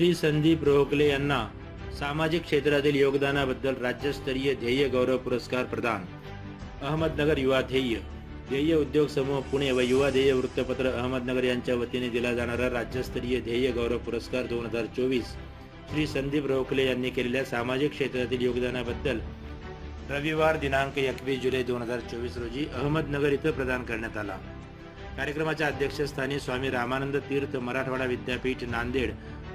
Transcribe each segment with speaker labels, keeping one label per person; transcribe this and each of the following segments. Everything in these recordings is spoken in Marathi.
Speaker 1: श्री संदीप रोहकले यांना सामाजिक क्षेत्रातील योगदानाबद्दल राज्यस्तरीय ध्येय गौरव पुरस्कार प्रदान अहमदनगर युवा ध्येय ध्येय उद्योग समूह पुणे व युवा ध्येय वृत्तपत्र अहमदनगर यांच्या वतीने दिला जाणारा राज्यस्तरीय ध्येय गौरव पुरस्कार दोन हजार चोवीस श्री संदीप रोहकले यांनी केलेल्या सामाजिक क्षेत्रातील योगदानाबद्दल रविवार दिनांक एकवीस जुलै दोन हजार चोवीस रोजी अहमदनगर इथं प्रदान करण्यात आला कार्यक्रमाच्या अध्यक्षस्थानी स्वामी रामानंद तीर्थ मराठवाडा विद्यापीठ नांदेड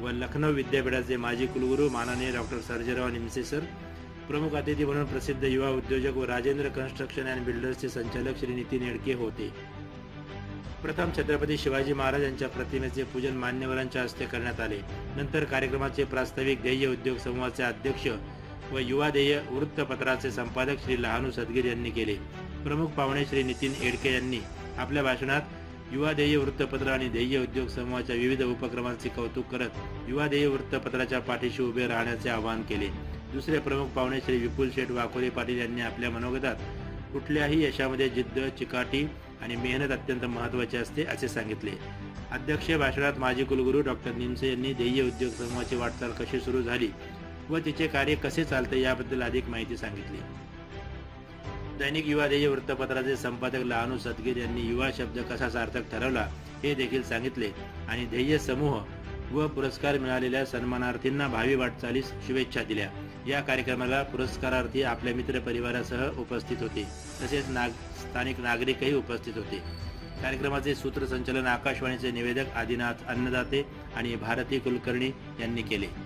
Speaker 1: व लखनौ विद्यापीठाचे माजी कुलगुरू माननीय डॉक्टर सर्जेराव निमसे सर प्रमुख अतिथी म्हणून प्रसिद्ध युवा उद्योजक व राजेंद्र कन्स्ट्रक्शन अँड बिल्डर्सचे संचालक श्री नितीन एडके होते प्रथम छत्रपती शिवाजी महाराज यांच्या प्रतिमेचे पूजन मान्यवरांच्या हस्ते करण्यात आले नंतर कार्यक्रमाचे प्रास्ताविक ध्येय उद्योग समूहाचे अध्यक्ष व युवा ध्येय वृत्तपत्राचे संपादक श्री लहानू सदगीर यांनी केले प्रमुख पाहुणे श्री नितीन येडके यांनी आपल्या भाषणात युवा देय वृत्तपत्र आणि ध्येय उद्योग समूहाच्या विविध उपक्रमांचे कौतुक करत युवा देय वृत्तपत्राच्या पाठीशी उभे राहण्याचे आवाहन केले दुसरे प्रमुख पाहुणे श्री विपुल शेठ वाकोले पाटील यांनी आपल्या मनोगतात कुठल्याही यशामध्ये जिद्द चिकाटी आणि मेहनत अत्यंत महत्त्वाची असते असे सांगितले अध्यक्ष भाषणात माजी कुलगुरू डॉक्टर निमसे यांनी देय उद्योग समूहाची वाटचाल कशी सुरू झाली व तिचे कार्य कसे चालते याबद्दल अधिक माहिती सांगितली दैनिक युवा ध्येय वृत्तपत्राचे संपादक लहानू सदगीर यांनी युवा शब्द कसा सार्थक ठरवला हे देखील सांगितले आणि ध्येय समूह व पुरस्कार मिळालेल्या सन्मानार्थींना भावी वाटचालीस शुभेच्छा दिल्या या कार्यक्रमाला पुरस्कारार्थी आपल्या मित्र परिवारासह उपस्थित होते तसेच नाग स्थानिक नागरिकही उपस्थित होते कार्यक्रमाचे सूत्रसंचलन आकाशवाणीचे निवेदक आदिनाथ अन्नदाते आणि भारती कुलकर्णी यांनी केले